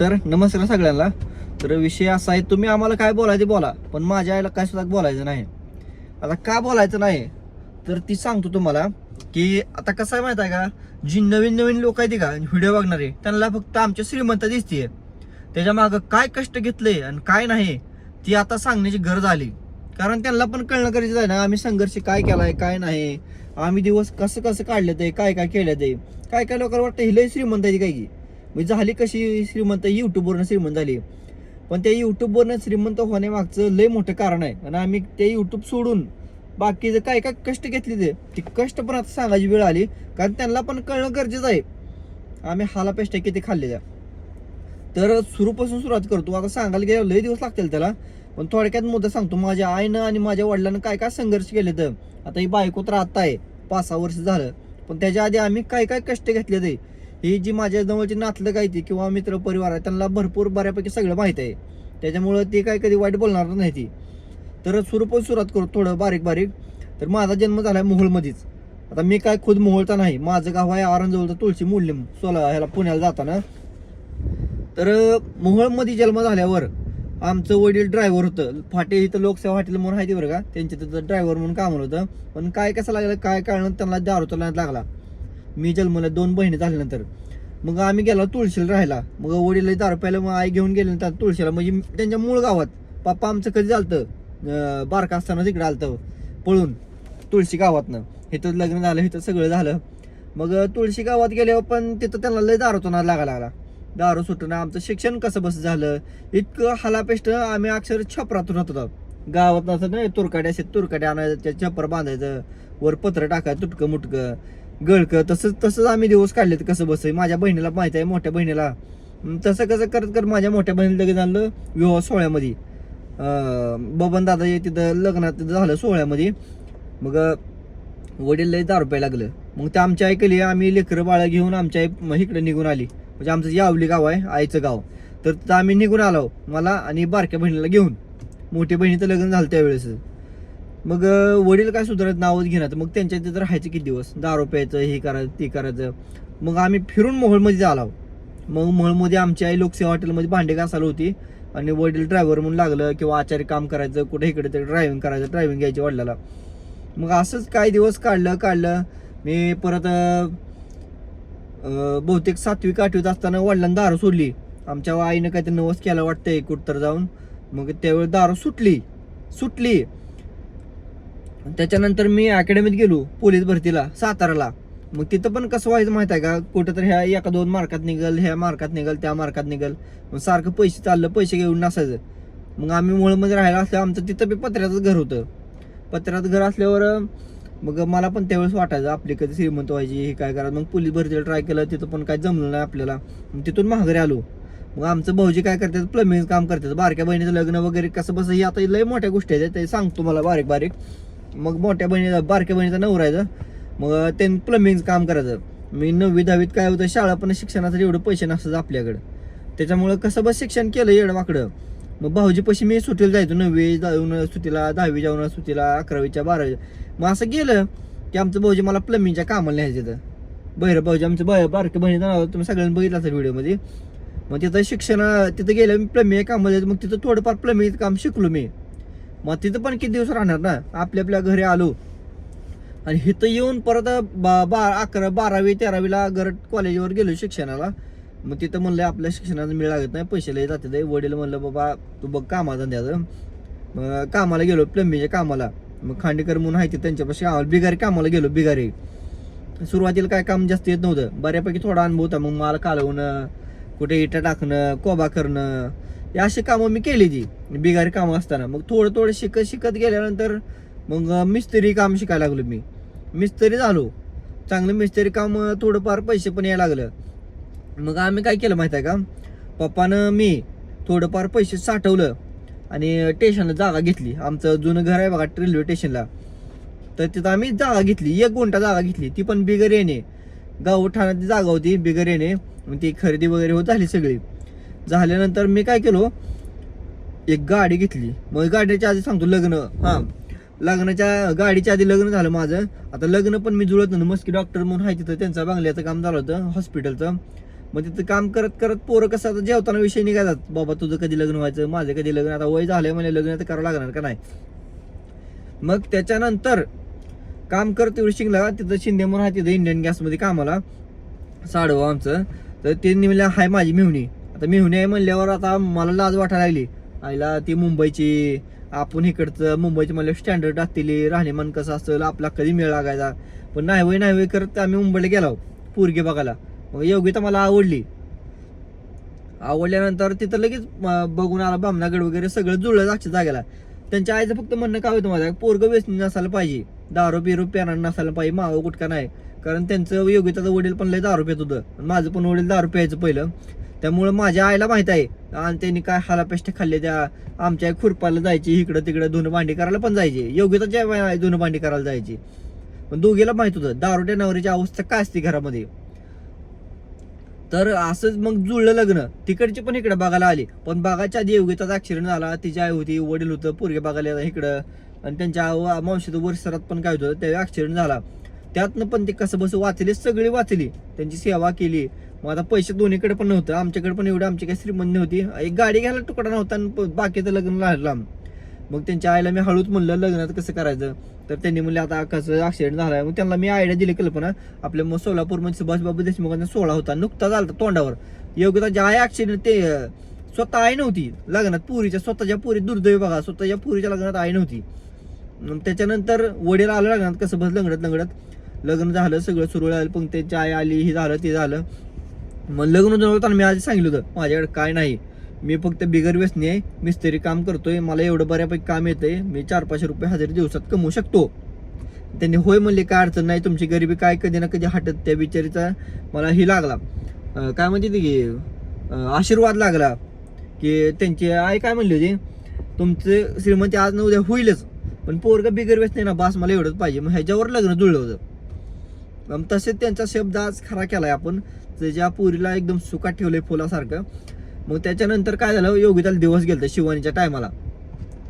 तर नमस्कार सगळ्यांना. तर विषय असा आहे तुम्ही आम्हाला काय बोलायचं बोला पण माझ्या आईला काय सुद्धा बोलायचं नाही. आता का बोलायचं नाही? तर ती सांगतो तुम्हाला की आता कसं आहे माहीत आहे का? जी नवीन नवीन लोक आहेत का व्हिडिओ बघणारे त्यांना फक्त आमच्या श्रीमंत दिसते त्याच्या मागं काय कष्ट घेतले आणि काय नाही ती आता सांगण्याची गरज आली. कारण त्यांना पण कळणं गरजेचं आहे ना आम्ही संघर्ष काय केलाय काय नाही आम्ही दिवस कसं कसं काढले ते काय काय केलं ते काय काय लोकांना वाटतं ही लय श्रीमंत आहे काय की म्हणजे झाली कशी श्रीमंत? युट्यूबवरनं श्रीमंत झाली. पण त्या युट्यूबवरनं श्रीमंत होण्यामागचं लय मोठं कारण आहे. आणि आम्ही ते युट्यूब सोडून बाकीचं काय काय कष्ट घेतले ते ती कष्ट पण आता सांगायची वेळ आली. कारण त्यांना पण कळणं गरजेचं आहे. आम्ही हालापेष्टा किती खाल्लेल्या. तर सुरूपासून सुरुवात करतो. आता सांगायला गेलं लय दिवस लागतील त्याला. पण थोडक्यात मुद्दा सांगतो. माझ्या आईनं आणि माझ्या वडिलांनं काय काय संघर्ष केले तर. आता ही बायको तर आता आहे. पाच सहा वर्ष झालं. पण त्याच्या आधी आम्ही काय काय कष्ट घेतले ते. ही जी माझ्या जवळची नातलं काय ती किंवा मित्र परिवार आहे त्यांना भरपूर बऱ्यापैकी सगळं माहीत आहे. त्याच्यामुळं ते काय कधी वाईट बोलणार नाही ती. तर सुरूपण सुरुवात करू थोडं बारीक बारीक. तर माझा जन्म झाला आहे मोहोळमध्येच. आता मी काय खुद मोहोळचा नाही माझं गाव आहे आरणजवळचं तुळशी मुल्यम सोला ह्याला पुण्याला जाताना. तर मोहोळमध्ये जन्म झाल्यावर आमचं वडील ड्रायव्हर होतं. फाटे इथं लोकसेवा हॉटेल म्हणून आहे ते बरं का? त्यांच्या तिथं ड्रायव्हर म्हणून काम होतं. पण काय कसं लागलं काय कारण त्यांना दारू चालण्यात लागला. मी जन्मला दोन बहिणी झाल्यानंतर. मग आम्ही गेलो तुळशीला राहायला. मग वडील दारू प्यायला मग आई घेऊन गेले नंतर तुळशीला. म्हणजे त्यांच्या मूळ गावात पप्पा आमचं कधी झालतं? बारका असताना तिकडे आलतं. पळून तुळशी गावातनं. इथं लग्न झालं इथं सगळं झालं. मग तुळशी गावात गेल्यावर पण तिथं त्यांना लय दारू तो लागा लागला. दारू सुटणं आमचं शिक्षण कसं बस झालं? इतकं हालापेष्ट आम्ही अक्षर छपरातून होत होतो. गावात असं नाही तुरकाड्या असे तुरकाड्या आणायचं त्या छपर बांधायचं वर पत्र टाकायचं तुटकं मुटकं गळकं तसंच तसंच आम्ही दिवस काढले कसं बस. माझ्या बहिणीला माहीत आहे मोठ्या बहिणीला. तसं कसं करत करत माझ्या मोठ्या बहिणीला लगेच झालं विवाह सोहळ्यामध्ये. बबन दादा हे तिथं लग्नात झालं सोहळ्यामध्ये. मग वडील लय दारू प्यायला लागलं. मग ते आमच्या आई केली आम्ही लेकरं बाळा घेऊन आमच्या आई इकडे निघून आली. म्हणजे आमचं यावली गाव आहे आईचं गाव. तर तिथं आम्ही निघून आलो मला आणि बारक्या बहिणीला घेऊन. मोठ्या बहिणीचं लग्न झालं त्यावेळेस. मग वडील काय सुधारत नावच घेणार? मग त्यांच्या तिथं राहायचं किती दिवस? दारू प्यायचं हे करायचं ते करायचं. मग आम्ही फिरून मोहोळमध्ये आलो मग मोहोळमध्ये आमची आई लोकसेवा हॉटेलमध्ये भांडे घासायला होती. आणि वडील ड्रायव्हर म्हणून लागलं किंवा आचार्य काम करायचं कुठे इकडे तिकडे ड्रायव्हिंग करायचं ड्रायव्हिंग घ्यायची वडिलाला. मग असंच काही दिवस काढलं काढलं. मी परत बहुतेक सातवी आठवीत असताना वडिलांना दारू सोडली. आमच्या आईनं काहीतरी नवस केला वाटतंय कुठं तर जाऊन. मग त्यावेळी दारू सुटली. सुटली. त्याच्यानंतर मी अकॅडमीत गेलो पोलीस भरतीला साताराला. मग तिथं पण कसं व्हायचं माहीत आहे का? कुठं तर ह्या एका दोन मार्कात निघल ह्या मार्कात निघल त्या मार्कात निघल. मग सारखं पैसे चाललं पैसे घेऊन नसायचं. मग आम्ही मुळमध्ये राहायला असलं आमचं तिथं बी पत्र्याचं घर होतं. पत्र्याचं घर असल्यावर मग मला पण त्यावेळेस वाटायचं आपली कधी श्रीमंत व्हायची हे काय करायचं? मग पोलीस भरतीला ट्राय केलं तिथं पण काय जमलं नाही आपल्याला. मग तिथून महागरे आलो. मग आमचं भाऊजी काय करतात प्लंबिंग काम करतात. बारक्या बहिणीचं लग्न वगैरे कसं बसं हे आता लय मोठ्या गोष्टी आहेत ते सांगतो मला बारीक बारीक. मग मोठ्या बहिणीचा बारक्या बहिणीचा नवरायचं मग त्यांनी प्लंबिंगचं काम करायचं. मी नववी दहावीत काय होतं शाळा पण शिक्षणासाठी एवढं पैसे नसतात आपल्याकडं. त्याच्यामुळं कसं बस शिक्षण केलं येडं मग भाऊजी पैसे मी सुटीला जायचो नववी जाऊन सुटीला दहावी जाऊन सुटीला अकरावीच्या बारावी मग असं गेलं की आमचं भाऊजी मला प्लंबिंगच्या कामाला न्यायचं तर बहिरं भाऊजी आमचं बाय बारके बहिणीचं नाव तुम्ही सगळ्यांनी बघितलं असेल व्हिडिओमध्ये. मग तिथं शिक्षण तिथं गेलं मी प्लंबिंग कामाला जायचं. मग तिथं थोडंफार प्लम्बिंगचं काम शिकलो मी. मग तिथं पण किती दिवस राहणार ना? आपल्या आपल्या घरी आलो. आणि इथं येऊन परत बा बा अकरा बारावी तेरावीला घर कॉलेजवर गेलो शिक्षणाला. मग तिथं म्हणलं आपल्या शिक्षणाला मिळ लागत नाही पैसे लय जाते वडील म्हणलं बाबा तू बघ कामाला धंद्याचं मग कामाला गेलो प्लंबिंगच्या कामाला. मग खांडेकर म्हणून आहे ते त्यांच्यापाशी. आम्हाला बिगारी कामाला गेलो बिगारी. सुरुवातीला काय काम जास्त येत नव्हतं. बऱ्यापैकी थोडा अनुभव होता. मग माल कालवणं कुठे इटा टाकणं कोबा करणं हे अशी कामं मी केली ती बिगारी कामं असताना. मग थोडं थोडं शिकत शिकत गेल्यानंतर मग मिस्त्री काम शिकायला लागलो मी. मिस्त्री झालो. चांगलं मिस्त्री काम थोडंफार पैसे पण यायला लागलं. मग आम्ही काय केलं माहिती आहे का? पप्पानं मी थोडंफार पैसे साठवलं आणि स्टेशनला जागा घेतली. आमचं जुनं घर आहे बघा रेल्वे स्टेशनला. तर तिथं आम्ही जागा घेतली. एक गुंठा जागा घेतली. ती पण बिगर येणे. गाव ठाण्यात जागा होती बिगर येणे. मग ती खरेदी वगैरे होत झाली सगळी. झाल्यानंतर मी काय केलो एक गाडी घेतली. मग गाडीच्या आधी सांगतो लग्न. हां. लग्नाच्या गाडीच्या आधी लग्न झालं माझं. आता लग्न पण मी जुळत नव्हतं. मस्की डॉक्टर म्हणून आहे तिथं. त्यांचं बांगल्याचं काम झालं होतं हॉस्पिटलचं मग तिथं काम करत करत पोरं कसं आता जेवताना विषय निघायतात बाबा तुझं कधी लग्न व्हायचं? माझं कधी लग्न? आता वय झालंय म्हणजे लग्न तर करावं लागणार का नाही? मग त्याच्यानंतर काम करत शिंगला तिथं शिंदे म्हणून आहे तिथं इंडियन गॅसमध्ये कामाला. साडवा आमचं. तर ते म्हणले हाय माझी मेहुणी. आता मेहुणी आहे म्हणल्यावर आता मला लाज वाटायला लागली. आईला ती मुंबईची आपण इकडचं मुंबईची म्हणलं स्टँडर्ड असतील राहणीमान कसं असेल आपला कधी मेळ लागायचा? पण नाही वय नाही वय करत आम्ही मुंबईला गेलो पोरगे बघायला. मग योगिता मला आवडली. आवडल्यानंतर तिथं लगेच बघून आला बामनागड वगैरे सगळं जुळलं जागच्या जागेला. त्यांच्या आईचं फक्त म्हणणं काय होतं माझ्या पोरगं व्यसनी नसायला पाहिजे. दारू बिरू प्याणार नसायला पाहिजे. मावं गुटका नाही? कारण त्यांचं योगिताचं वडील पण लय दारू पित होतं. माझं पण वडील दारू प्यायचं पहिलं. त्यामुळं माझ्या आईला माहीत आहे. आणि त्यांनी काय हालापेष्ट खाल्ले त्या आमच्या खुरपाला जायची इकडं तिकडं धुणं भांडी करायला पण जायची. योग्यता धुणं भांडी करायला जायची. पण दोघीला माहीत होतं दारुट्या नवरीची अवस्था काय असते घरामध्ये? तर असंच मग जुळलं लग्न. तिकडची पण इकडं बघायला आली. पण बागाच्या आधी योग्यताच ऍक्सिडेंट झाला. तिची आई होती वडील होतं पोरगे बघायला इकडं. आणि त्यांच्या मावशीचं वर्षात पण काय होतं त्या ऍक्सिडेंट झाला. त्यातनं पण ते कसं बस वाचली सगळी वाचली. त्यांची सेवा केली. मग आता पैसे दोन्हीकडे पण नव्हतं. आमच्याकडे पण एवढं आमची काही श्रीमंत नव्हती. एक गाडी घ्यायला तुकडा नव्हता आणि प- बाकीचं लग्न लांब मग त्यांच्या आईला मी हळूच म्हणलं लग्नात कसं करायचं? तर त्यांनी म्हणले आता कसं ऍक्सिडेंट झाला मग त्यांना मी आयडिया दिली कल्पना. आपल्या मग सोलापूरमध्ये सुभाषबाबू देशमुखांचा सोहळा होता. नुकता झाला तोंडावर. योग्यता ज्या आहे ऍक्सिडेंट ते स्वतः आई नव्हती. लग्नात पुरीच्या स्वतःच्या पुरी दुर्दैव बघा. स्वतःच्या पुरीच्या लग्नात आई नव्हती. मग त्याच्यानंतर वडील आलं लग्नात कसं बस लंगडत लंगडत लग्न झालं सगळं सुरू झालं पण त्यांची आई आली हे झालं ते झालं. मग लग्न जवळताना मी आधी सांगितलं होतं माझ्याकडे काय नाही. मी फक्त बिगर व्यसनी आहे मिस्त्री काम करतोय मला एवढं बऱ्यापैकी काम येतंय मी चार पाचशे रुपये हजार दिवसात कमवू शकतो. त्यांनी होय म्हणले काय अडचण नाही तुमची गरिबी काय कधी ना कधी हटत त्या बिचारीचा. मला ही लागला. काय म्हणते की आशीर्वाद लागला की त्यांची आई काय म्हणली होती? तुमचं श्रीमंती आज न उद्या होईलच पण पोरगा बिगर व्यसनी ना बास मला एवढंच पाहिजे. मग ह्याच्यावर लग्न जुळलं होतं. तसेच त्यांचा शब्द आज खरा केलाय आपण. ज्या पुरीला एकदम सुखात ठेवलंय फुलासारखं. मग त्याच्यानंतर काय झालं योगिताला दिवस गेलता शिवानीच्या टायमाला.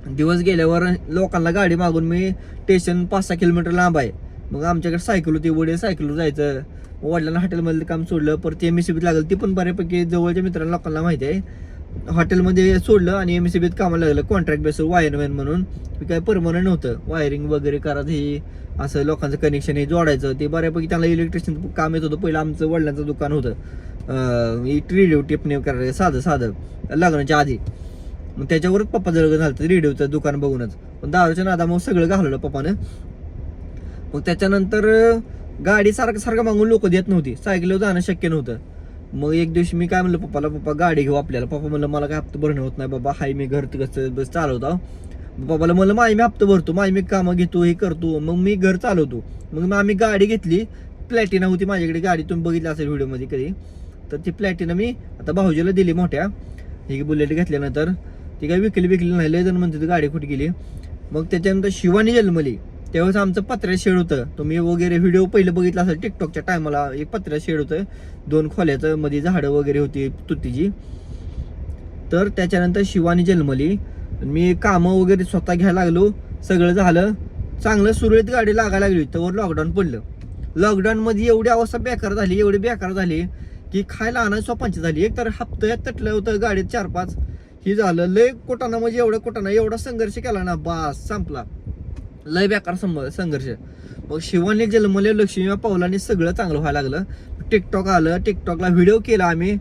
दिवस गेल्यावर लोकांना गाडी मागून मी स्टेशन पाच सहा किलोमीटर लांब आहे. मग आमच्याकडे सायकल होती वडील सायकलवर जायचं. वडिलांना हॉटेलमधलं काम सोडलं परत एम एस लागलं. ती पण बऱ्यापैकी जवळच्या मित्रांना लोकांना माहिती आहे. हॉटेलमध्ये सोडलं आणि एम सी बीत कामाला लागलं. कॉन्ट्रॅक्ट बेसवर वायरमॅन म्हणून. काय परमनंट नव्हतं. वायरिंग वगैरे करायचं हे असं लोकांचं कनेक्शन हे जोडायचं. ते बऱ्यापैकी त्यांना इलेक्ट्रिशियन काम येत होतं. पहिलं आमचं वडिलांचं दुकान होतं. रेडिओ टिपणे करायचं. साधं साधं. लग्नाच्या आधी. मग त्याच्यावरच पप्पा जळग झालं. रेडिओचं दुकान बघूनच. पण दारूच्या मग सगळं घालवलं पप्पानं. मग त्याच्यानंतर गाडी सारखं सारखं मागून लोक देत नव्हती. सायकलीवर जाणं शक्य नव्हतं. मग एक दिवशी मी काय म्हणलं पप्पाला पप्पा गाडी घेऊ आपल्याला. पप्पा म्हणलं मला काय हप्ता भरणं होत नाही बाबा. हाय मी घर कसं बस चालवतो पप्पाला म्हणलं माय मी हप्ता भरतो. माय मी कामं घेतो हे करतो. मग मी घर चालवतो. मग मग आम्ही गाडी घेतली. प्लॅटिना होती माझ्याकडे गाडी. तुम्ही बघितली असेल व्हिडिओमध्ये कधी? तर ती प्लॅटिना मी आता भाऊजीला दिली मोठ्या. ही बुलेट घेतल्यानंतर ती काय विकली विकली नाही. लय जण म्हणते ती गाडी कुठे गेली. मग त्याच्यानंतर शिवानी जन्मली. तेव्हाच आमचं पत्र्या शेड होतं. तुम्ही वगैरे व्हिडिओ पहिलं बघितला असेल टिकटॉकच्या टायमाला एक पत्र्या शेड होतं. दोन खोल्याचं मध्ये झाडं वगैरे होती तुतीची. तर त्याच्यानंतर शिवानी जन्मली. मी कामं वगैरे स्वतः घ्यायला लागलो. सगळं झालं. चांगलं सुरळीत गाडी लागायला लागली. तर लॉकडाऊन पडलं. लॉकडाऊनमध्ये एवढी अवस्था बेकार झाली एवढी बेकार झाली की खायला आणायला स्वपांची झाली. एक तर हप्त्यात तटलं होतं गाडीत चार पाच ही झालं. लय कोटाना म्हणजे एवढं कोटाना एवढा संघर्ष केला ना बास संपला. लय बेकार संभ संघर्ष. मग शिवानी जन्मले लक्ष्मी पावलांनी सगळं चांगलं व्हायला लागलं. टिकटॉक आलं टिकटॉकला व्हिडिओ केला आम्ही.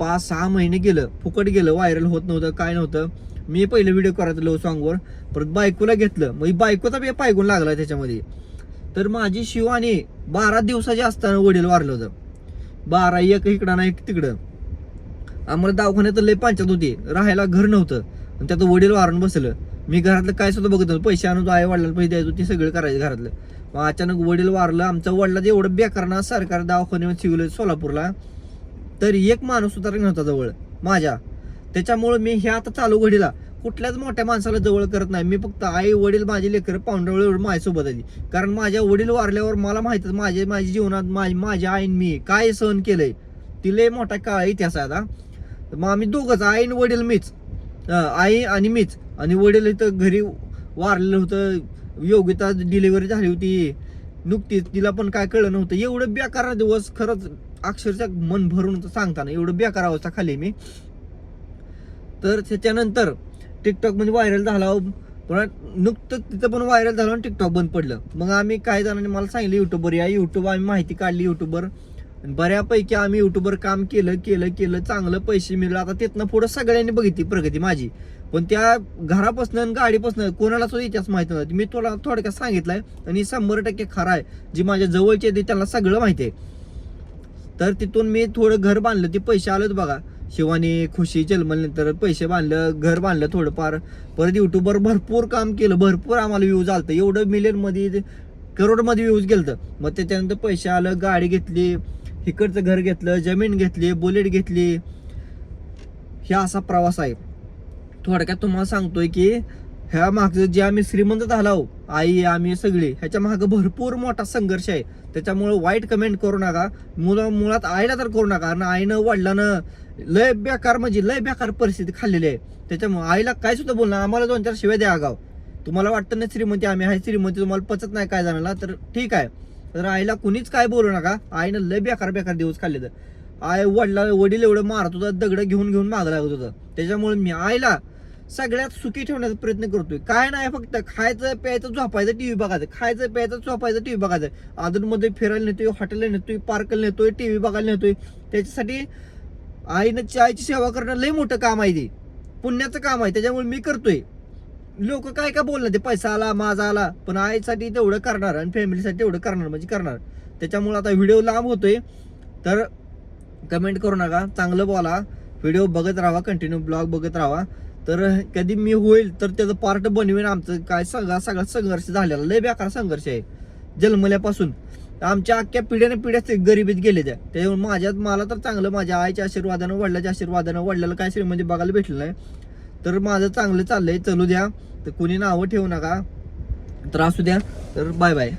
पाच सहा महिने गेलं. फुकट गेलं व्हायरल होत नव्हतं काय नव्हतं. मी पहिले व्हिडिओ करायचं लव सॉंगवर परत बायकोला घेतलं. मग बायकोचा बी पायगून लागला त्याच्यामध्ये. तर माझी शिवानी बारा दिवसाची असताना वडील वारलं होतं. बारा एक इकडं ना एक तिकडं. आम्हाला दवाखान्यात लय पंचायत होती. राहायला घर नव्हतं. आणि त्यात वडील वारून बसलं. मी घरातलं काय सुद्धा बघत नव्हतं. पैसे आणून आई वडिलांना पैसे द्यायचो ते सगळं करायचं घरातलं. मग अचानक वडील वारलं आमच्या वडिलाचं एवढं बेकारना सरकार दवाखान्यावर शिवलं सोलापूरला. तर एक माणूस सुद्धा नव्हता जवळ माझ्या. त्याच्यामुळं मी हे आता चालू घडीला. कुठल्याच मोठ्या माणसाला जवळ करत नाही. मी फक्त आई वडील माझे लेकर पाहुणे एवढं माझ्यासोबत आली कारण माझ्या वडील वारल्यावर मला माहितच माझे माझ्या जीवनात माझी माझ्या आईन मी काय सहन केलंय. तिले मोठा काळ इतिहास आहे आता. मग आम्ही दोघंच आई आणि वडील मीच. आई आणि मीच. आणि वडील इथं घरी वारलेलं होतं. योग्यता डिलिव्हरी झाली होती. नुकतीच तिला पण काय कळलं नव्हतं. एवढं बेकार दिवस खरंच अक्षरशः मन भरून सांगताना. एवढं बेकार अवस्था खाली मी. तर त्याच्यानंतर टिकटॉक म्हणजे व्हायरल झाला हो. पण नुकतं तिथं पण व्हायरल झालं आणि टिकटॉक बंद पडलं. मग आम्ही काही जणांनी मला सांगितलं युट्यूबवर या. युट्यूब आम्ही माहिती काढली युट्यूबवर बऱ्यापैकी आम्ही युट्यूबवर काम केलं केलं केलं चांगलं पैसे मिळलं. आता तिथनं पुढं सगळ्यांनी बघितली प्रगती माझी. पण त्या घरापासून आणि गाडीपासून कोणाला सुद्धा इतिहास माहिती नव्हती. मी थोडा थोडक्यात सांगितलंय आणि शंभर टक्के खरं आहे. जी माझ्या जवळचे आहेत त्यांना सगळं माहिती आहे. तर तिथून मी थोडं घर बांधलं ते पैसे आलेत बघा. शिवानी खुशी जन्मल्यानंतर पैसे बांधलं घर बांधलं थोडंफार. परत युट्यूबवर भरपूर काम केलं भरपूर आम्हाला व्ह्यूज आलतं. एवढं मिलियनमध्ये करोडमध्ये व्ह्यूज गेलं मग त्याच्यानंतर पैसे आलं गाडी घेतली. इकडचं घर घेतलं जमीन घेतली बुलेट घेतली ह्या असा प्रवास आहे. थोडक्यात तुम्हाला सांगतोय की ह्या मागचं जे आम्ही श्रीमंत झालो आई आम्ही सगळे ह्याच्या मागं भरपूर मोठा संघर्ष आहे. त्याच्यामुळे वाईट कमेंट करू नका. मुला मुळात आईला तर करू नका. आणि आईनं वडिलानं लय बेकार म्हणजे लय बेकार परिस्थिती खाल्लेली आहे. त्याच्यामुळे आईला काय सुद्धा बोलणार आम्हाला दोन चार शिवाय द्या आगाव तुम्हाला वाटतं ना श्रीमंती आम्ही आहे श्रीमंती तुम्हाला पचत नाही काय जाण्याला तर ठीक आहे. तर आईला कुणीच काय बोलू नका. आईनं लय बेकार बेकार दिवस खाल्ले तर. आई वडला वडील एवढं मारत होता दगड घेऊन घेऊन माग लागत होतं. त्याच्यामुळे मी आईला सगळ्यात सुखी ठेवण्याचा प्रयत्न करतोय. काय नाही फक्त खायचं प्यायचं झोपायचं टी व्ही बघायचं. खायचं प्यायचं झोपायचं टी व्ही बघायचं अजूनमध्ये फिरायला नेतोय हॉटेलला नेतोय पार्कला नेतोय टीव्ही बघायला नेतोय. त्याच्यासाठी आईनं आईची सेवा करणं लय मोठं काम आहे ते. पुण्याचं काम आहे त्याच्यामुळे मी करतोय. लोक काय काय बोलणार? ते पैसा आला माझा आला पण आईसाठी तेवढं करणार आणि फॅमिलीसाठी तेवढं करणार म्हणजे करणार. त्याच्यामुळे आता व्हिडिओ लांब होतोय. तर कमेंट करू नका. चांगलं बोला. व्हिडिओ बघत राहा कंटिन्यू ब्लॉग बघत राहा. तर कधी मी होईल तर त्याचं पार्ट बनवेन आमचं. काय सगळा सगळा संघर्ष झालेला. लय बेकार संघर्ष आहे. जन्मल्यापासून. आमच्या अख्ख्या पिढ्याने पिढ्या गरिबीत गेले त्या. त्याच्यामुळे माझ्यात मला तर चांगलं माझ्या आईच्या आशीर्वादानं वडिलाच्या आशीर्वादानं वडिलाला काय श्रीमंती बघायला भेटलं नाही. तर माझं चांगलं चाललंय. चलू द्या. तर कुणी नावं ठेवू नका. तर असू द्या. तर बाय बाय